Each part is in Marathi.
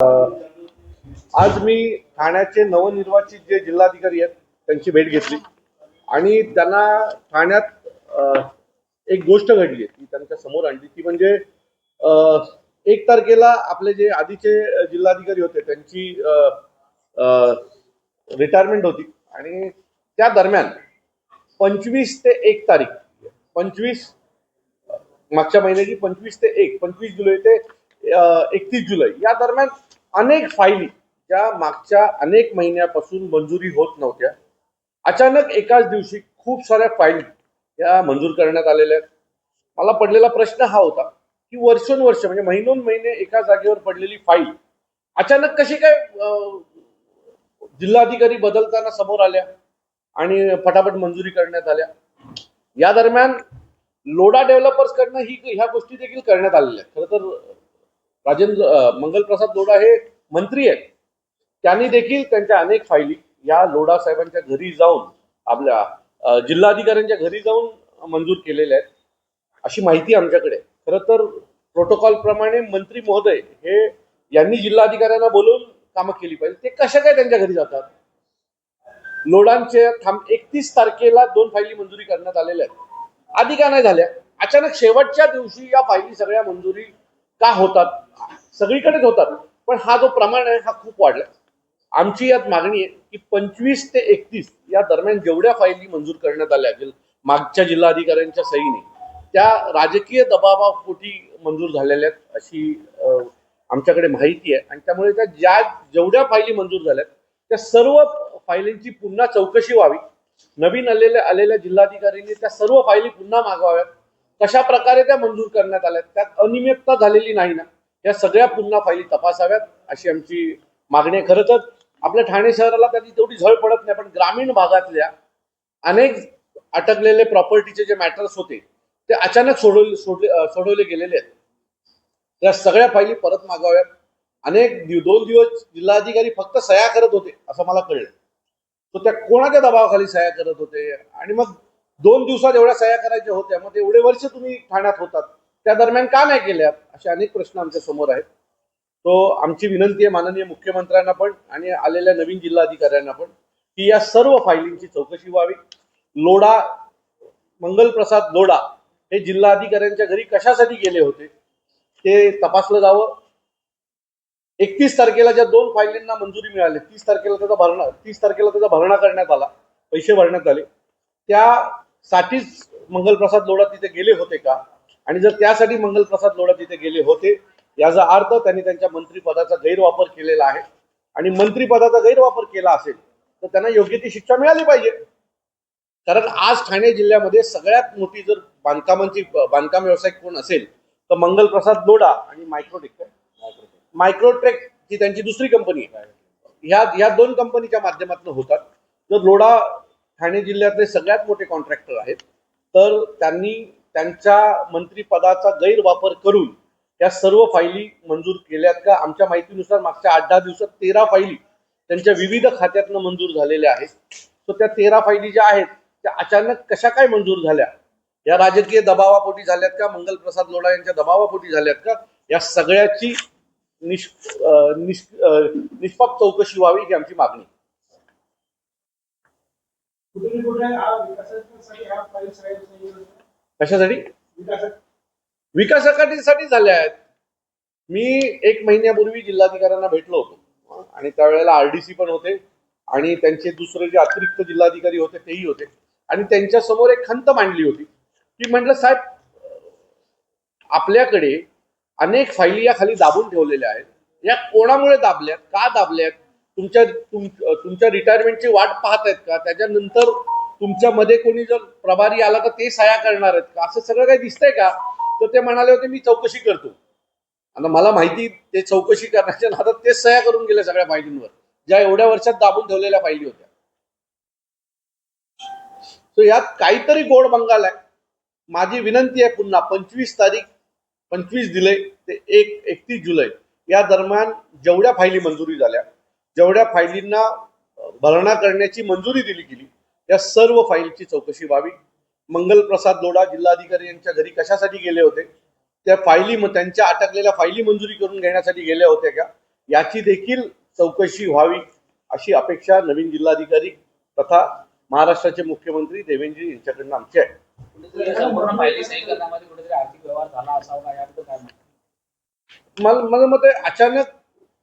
आज मी ठाण्याचे नवनिर्वाचित जे जिल्हाधिकारी आहेत त्यांची भेट घेतली. आणि त्यांना ठाण्यात एक गोष्ट घडली ती त्यांच्यासमोर आणली. ती म्हणजे एक तारखेला आपले जे आधीचे जिल्हाधिकारी होते त्यांची रिटायरमेंट होती. आणि त्या दरम्यान पंचवीस ते एक तारीख पंचवीस मागच्या महिन्याची पंचवीस ते एक पंचवीस जुलै ते एकतीस जुलै. या दरम्यान अनेक फायली ज्या मागच्या अनेक महिन्यापासून मंजुरी होत नव्हत्या अचानक एकाच दिवशी खूप साऱ्या फाईल या मंजूर करण्यात आलेल्या आहेत. मला पडलेला प्रश्न हा होता की वर्षोनवर्ष म्हणजे महिनोन महिने एका जागेवर पडलेली फाईल अचानक कशी काय जिल्हाधिकारी बदलताना समोर आल्या आणि फटाफट मंजुरी करण्यात आल्या? या दरम्यान लोडा डेव्हलपर्स कडनं ही ह्या गोष्टी देखील करण्यात आलेल्या आहेत. खरं तर राजेंद्र मंगलप्रसाद लोढा हे मंत्री आहेत. त्यांनी देखील त्यांच्या अनेक फायली या लोढा साहेबांच्या घरी जाऊन आपल्या जिल्हाधिकाऱ्यांच्या घरी जाऊन मंजूर केलेल्या आहेत. अशी माहिती आमच्याकडे खरं तर प्रोटोकॉल प्रमाणे मंत्री महोदय हे यांनी जिल्हाधिकाऱ्यांना बोलवून कामं केली पाहिजे. ते कशा काय त्यांच्या घरी जातात? लोडांचे थांब एकतीस तारखेला दोन फायली मंजुरी करण्यात आलेल्या आहेत. आधी का नाही झाल्या? अचानक शेवटच्या दिवशी या फायली सगळ्या मंजुरी का होतात? सगळीकडेच होतात. पण हा जो प्रमाण आहे हा खूप वाढला. आमची यात मागणी आहे की पंचवीस ते एकतीस या दरम्यान जेवढ्या फायली मंजूर करण्यात आल्या जिल- मागच्या जिल्हाधिकाऱ्यांच्या सहीने त्या राजकीय दबावापोटी मंजूर झालेल्या आहेत अशी आमच्याकडे माहिती आहे. आणि त्यामुळे त्या ज्या जेवढ्या फायली मंजूर झाल्यात त्या सर्व फायलींची पुन्हा चौकशी व्हावी. नवीन आलेल्या आलेल्या जिल्हाधिकाऱ्यांनी त्या सर्व फायली पुन्हा मागवाव्यात. कशा प्रकारे त्या मंजूर करण्यात आल्यात त्यात अनियमितता झालेली नाही ना. या सगळ्या पुन्हा फायली तपासाव्यात अशी आमची मागणी आहे. खरं तर आपल्या ठाणे शहराला त्याची तेवढी झळ पडत नाही पण ग्रामीण भागातल्या अनेक अटकलेले प्रॉपर्टीचे जे मॅटर्स होते ते अचानक सोडवले सोडले सोडवले गेलेले आहेत. त्या सगळ्या फायली परत मागाव्यात. अनेक दिव- दोन दिवस जिल्हाधिकारी फक्त सह्या करत होते असं मला कळलं. तर त्या कोणाच्या दबावाखाली सह्या करत होते? आणि मग दोन दिवसात एवढ्या सह्या करायच्या होत्या मग एवढे वर्ष तुम्ही ठाण्यात होतात. त्या दरम्यान का नाही केल्यात? असे अनेक प्रश्न आमच्यासमोर आहेत. तो आमची विनंती आहे माननीय मुख्यमंत्र्यांना पण आणि आलेल्या नवीन जिल्हाधिकाऱ्यांना पण की या सर्व फायलिंगची चौकशी व्हावी. लोडा मंगलप्रसाद लोडा हे जिल्हाधिकाऱ्यांच्या घरी कशासाठी गेले होते ते तपासलं जावं. एकतीस तारखेला ज्या दोन फायलींना मंजुरी मिळाली तीस तारखेला त्याचा भरणा तीस तारखेला त्याचा भरणा करण्यात आला पैसे भरण्यात आले. त्या साठीच मंगलप्रसाद लोढा तिथे गेले होते का? आणि जर त्यासाठी मंगलप्रसाद लोढा तिथे गेले होते याचा अर्थ त्यांनी त्यांच्या मंत्रिपदाचा गैरवापर केलेला आहे. आणि मंत्रिपदाचा गैरवापर केला असेल तर त्यांना योग्य ती शिक्षा मिळाली पाहिजे. कारण आज ठाणे जिल्ह्यामध्ये सगळ्यात मोठी जर बांधकामांची बांधकाम व्यावसायिक कोण असेल तर मंगलप्रसाद लोढा आणि मायक्रोटेक. मायक्रोटेक ही त्यांची दुसरी कंपनी आहे. ह्या ह्या दोन कंपनीच्या माध्यमातून होतात. जर लोढा ठाणे जिल्ह्यातले सगळ्यात मोठे कॉन्ट्रॅक्टर आहेत. तर त्यांनी त्यांच्या मंत्रीपदाचा गैरवापर करून या सर्व फायली मंजूर केल्यात का? आमच्या माहितीनुसार मागच्या आठ दहा दिवसात तेरा फायली त्यांच्या विविध खात्यातनं मंजूर झालेल्या आहेत. तर त्या तेरा फायली ज्या आहेत त्या अचानक कशा काय मंजूर झाल्या? या राजकीय दबावापोटी झाल्यात का? मंगलप्रसाद लोढा यांच्या दबावापोटी झाल्यात का? या सगळ्याची निष् निष्पाप चौकशी व्हावी ही आमची मागणी कुठे कुठे हा विकासासाठी हा फाईल सगळ्या कशासाठी? विकासासाठी झाल्या आहेत. मी एक महिन्यापूर्वी जिल्हाधिकाऱ्यांना भेटलो होतो. आणि त्यावेळेला आरडीसी पण होते. आणि त्यांचे दुसरे जे अतिरिक्त जिल्हाधिकारी होते तेही होते. आणि त्यांच्यासमोर एक खंत मांडली होती. की म्हटलं साहेब आपल्याकडे अनेक फायली या खाली दाबून ठेवलेल्या आहेत. या कोणामुळे दाबल्यात? का दाबल्यात? तुमच्या तुम- तुमच्या रिटायरमेंटची वाट पाहत आहेत का? त्याच्यानंतर तुमच्यामध्ये कोणी जर प्रभारी आला तर ते सह्या करणार आहेत का? असं सगळं काही दिसतंय का? तर ते म्हणाले होते मी चौकशी करतो. आणि मला माहिती ते चौकशी करण्याच्या नादात ते सह्या करून गेले सगळ्या फायलींवर ज्या एवढ्या वर्षात दाबून ठेवलेल्या फायली होत्या. सो यात काहीतरी गोड बंगाल आहे. माझी विनंती आहे पुन्हा पंचवीस तारीख पंचवीस जुलै ते एक एकतीस जुलै या दरम्यान जेवढ्या फायली मंजुरी झाल्या जेवढ्या फायलींना भरणा करण्याची मंजुरी दिली गेली या सर्व फाईलची चौकशी व्हावी. मंगलप्रसाद लोढा जिल्हाधिकारी यांच्या घरी कशासाठी गेले होते? त्या फायली त्यांच्या अटकलेल्या फायली मंजुरी करून घेण्यासाठी गेल्या होत्या का? याची देखील चौकशी व्हावी अशी अपेक्षा नवीन जिल्हाधिकारी तथा महाराष्ट्राचे मुख्यमंत्री देवेंद्र यांच्याकडनं आमची आहे. मला मला मत आहे अचानक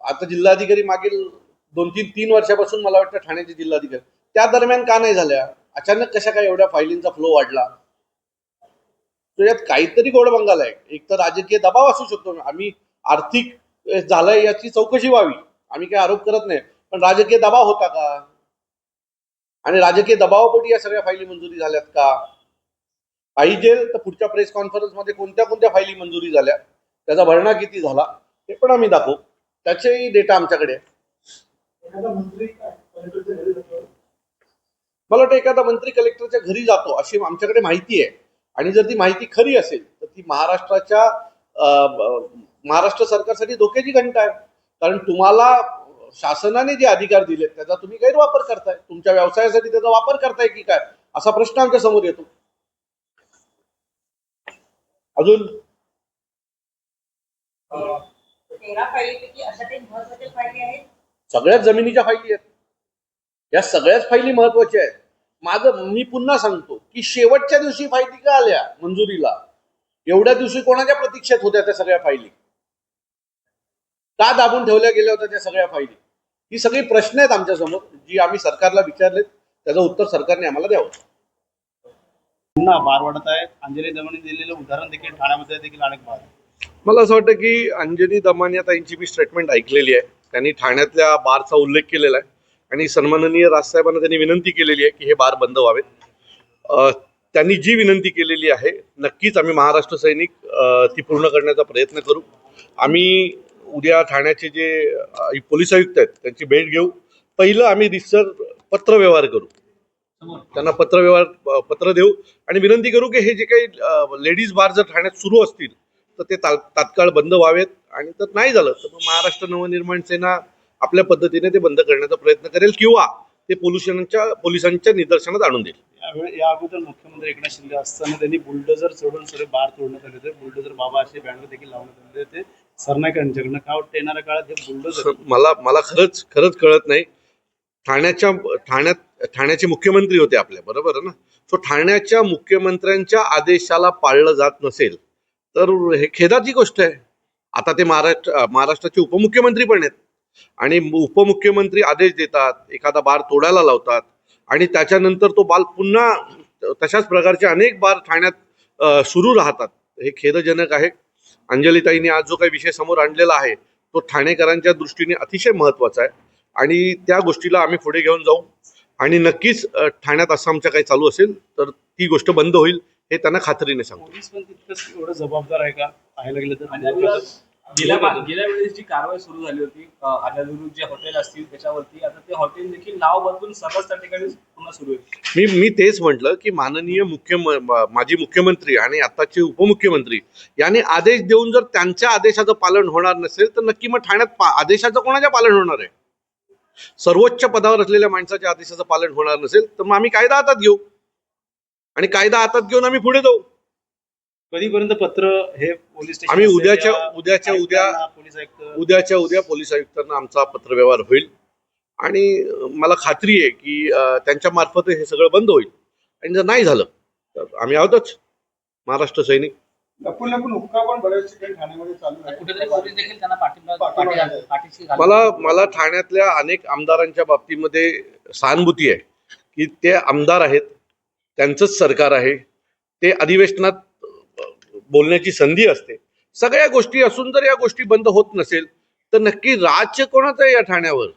आता जिल्हाधिकारी मागील दोन तीन तीन वर्षापासून मला वाटतं ठाण्याचे जिल्हाधिकारी. त्या दरम्यान का नाही झाल्या? अचानक कशा काय एवढ्या फायलींचा फ्लो वाढला? यात काहीतरी गोड बंगाल आहे. एक तर राजकीय दबाव असू शकतो. आम्ही आर्थिक झालाय झालंय याची चौकशी व्हावी. आम्ही काही आरोप करत नाही. पण राजकीय दबाव होता का? आणि राजकीय दबावापोटी या सगळ्या फायली मंजुरी झाल्यात का? पाहिजे तर पुढच्या प्रेस कॉन्फरन्समध्ये कोणत्या कोणत्या फायली मंजुरी झाल्या? त्याचा भरणा किती झाला? हे पण आम्ही दाखवू. त्याचेही डेटा आमच्याकडे मला वाटतं एखादा मंत्री कलेक्टरच्या घरी जातो अशी आमच्याकडे माहिती आहे. आणि जर ती माहिती खरी असेल तर ती महाराष्ट्राच्या महाराष्ट्र सरकारसाठी धोक्याची घंटा आहे. कारण तुम्हाला शासनाने जे अधिकार दिलेत त्याचा तुम्ही गैरवापर करताय. तुमच्या व्यवसायासाठी त्याचा वापर करताय की काय? असा प्रश्न आमच्यासमोर येतो. अजून? तेरा फायलीपैकी अशा काही महत्त्वाच्या फायली आहेत? सगळ्याच जमिनीच्या फायली आहेत. या सगळ्याच फायली महत्त्वाच्या आहेत. माझं मी पुन्हा सांगतो की शेवटच्या दिवशी फायली का आल्या मंजुरीला? एवढ्या दिवशी कोणाच्या प्रतीक्षेत होत्या त्या सगळ्या फायली? का दाबून ठेवल्या गेल्या होत्या त्या सगळ्या फायली? ही सगळी प्रश्न आहेत आमच्यासमोर जी आम्ही सरकारला विचारलेत. त्याचं उत्तर सरकारने आम्हाला द्यावं. पुन्हा बार वाढत आहे अंजली दमनी दिलेलं उदाहरण देखील ठाण्यामध्ये देखील अनेक बार मला असं वाटतं की अंजनी दमानिया ताईंची मी स्टेटमेंट ऐकलेली आहे. त्यांनी ठाण्यातल्या बारचा उल्लेख केलेला आहे. आणि सन्माननीय राजसाहेबांना त्यांनी विनंती केलेली आहे की हे बार बंद व्हावेत. त्यांनी जी विनंती केलेली आहे नक्कीच आम्ही महाराष्ट्र सैनिक ती पूर्ण करण्याचा प्रयत्न करू. आम्ही उद्या ठाण्याचे जे पोलीस आयुक्त आहेत त्यांची भेट घेऊ. पहिलं आम्ही रिसर पत्रव्यवहार करू. त्यांना पत्रव्यवहार पत्र देऊ. आणि विनंती करू की हे जे काही लेडीज बार जर ठाण्यात सुरू असतील तर ते तात्काळ बंद व्हावेत. आणि तर नाही झालं तर मग महाराष्ट्र नवनिर्माण सेना आपल्या पद्धतीने ते बंद करण्याचा प्रयत्न करेल किंवा ते पोल्युशनच्या पोलिसांच्या निदर्शनात आणून देईल. यावेळी या अगोदर मुख्यमंत्री एकनाथ शिंदे असताना त्यांनी बुलडोजर सोडून सगळे बार तोडण्यात आले होते. बुलडोजर बाबा असे बॅनर देखील लावण्यात आले होते. सरनाईक यांच्याकडनं काय वाटतं? येणाऱ्या काळात हे बुलडोजर मला मला खरंच खरंच कळत नाही. ठाण्याच्या ठाण्यात ठाण्याचे मुख्यमंत्री होते आपल्या बरोबर ना? सो ठाण्याच्या मुख्यमंत्र्यांच्या आदेशाला पाळलं जात नसेल तर हे खेदाची गोष्ट आहे. आता ते महाराष्ट्र महाराष्ट्राचे उपमुख्यमंत्री पण आहेत. आणि उपमुख्यमंत्री आदेश देतात एखादा बार तोडायला लावतात आणि त्याच्यानंतर तो बाल पुन्हा तशाच प्रकारचे अनेक बार ठाण्यात सुरू राहतात. हे खेदजनक आहे. अंजलीताईंनी आज जो काही विषय समोर आणलेला आहे तो ठाणेकरांच्या दृष्टीने अतिशय महत्त्वाचा आहे. आणि त्या गोष्टीला आम्ही पुढे घेऊन जाऊ. आणि नक्कीच ठाण्यात असं आमच्या काही चालू असेल तर ती गोष्ट बंद होईल. हे त्यांना खात्रीने सांगतो. पोलीस पण तितकंच एवढं जबाबदार आहे का? पाहायला गेलं तर गेल्या गेल्या वेळेस जी कारवाई सुरू झाली होती जे हॉटेल असतील त्याच्यावरती आता ते हॉटेल देखील नाव बदलून सर्वच त्या ठिकाणी पुन्हा सुरू आहे. मी मी तेच म्हटलं की माननीय मुख्य माजी मुख्यमंत्री आणि आताचे उपमुख्यमंत्री यांनी आदेश देऊन जर त्यांच्या आदेशाचं पालन होणार नसेल तर नक्की मग ठाण्यात आदेशाचं कोणाच्या पालन होणार आहे? सर्वोच्च पदावर असलेल्या माणसाच्या आदेशाचं पालन होणार नसेल तर मग आम्ही कायदा हातात घेऊ. आणि कायदा हातात घेऊन आम्ही पुढे जाऊ. कधीपर्यंत पत्र हे पोलीस स्टेशन आम्ही उद्याच्या- उद्याच्या उद्या- पोलीस आयुक्त उद्याच्या उद्या पोलीस आयुक्तांना आमचा पत्रव्यवहार होईल. आणि मला खात्री आहे की त्यांच्या मार्फत हे सगळं बंद होईल. आणि जर नाही झालं तर आम्ही आहोतच. महाराष्ट्र सैनिक. लपून लपून हुक्का पण बऱ्याच ठिकाणी ठाण्यामध्ये चालू आहे. मला मला ठाण्यातल्या अनेक आमदारांच्या बाबतीमध्ये सहानुभूती आहे की ते आमदार आहेत. त्यांचंच सरकार आहे. ते अधिवेशनात बोलण्याची संधी असते. सगळ्या गोष्टी असून जर या गोष्टी बंद होत नसेल तर नक्की राज्य कोणाचं आहे या ठाण्यावर?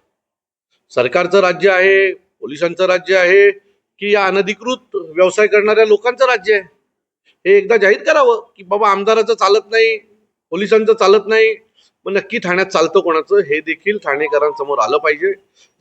सरकारचं राज्य आहे पोलिसांचं राज्य आहे की या अनधिकृत व्यवसाय करणाऱ्या लोकांचं राज्य आहे? हे एकदा जाहीर करावं की बाबा आमदाराचं चालत नाही पोलिसांचं चालत नाही मग नक्की ठाण्यात चालतं कोणाचं? हे देखील ठाणेकरांसमोर आलं पाहिजे.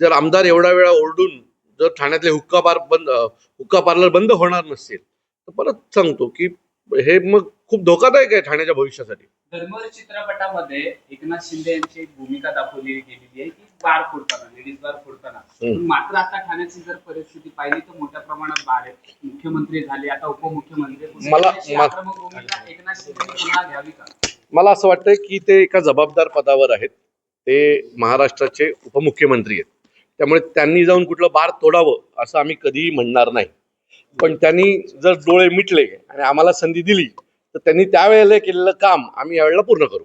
जर आमदार एवढा वेळा ओरडून जर ठाण्यातले हुक्का बार बंद हुक्का पार्लर बंद होणार नसेल तर परत सांगतो की हे मग खूप धोकादायक आहे ठाण्याच्या भविष्यासाठी. धर्मवीर चित्रपटामध्ये एकनाथ शिंदे यांची एक भूमिका दाखवली गेलेली आहे की बार फोडताना लेडीज बार फोडताना. मात्र आता ठाण्याची जर परिस्थिती पाहिली तर मोठ्या प्रमाणात बार आहेत मुख्यमंत्री झाले आता उपमुख्यमंत्री मला- एकनाथ शिंदे पुन्हा घ्यावी का? मला असं वाटतं की ते एका जबाबदार पदावर आहेत. ते महाराष्ट्राचे उपमुख्यमंत्री आहेत. त्यामुळे त्यांनी जाऊन कुठलं बार तोडावं असं आम्ही कधीही म्हणणार नाही. पण त्यांनी जर डोळे मिटले आणि आम्हाला संधी दिली तर त्यांनी त्यावेळेला केलेलं काम आम्ही यावेळेला पूर्ण करू.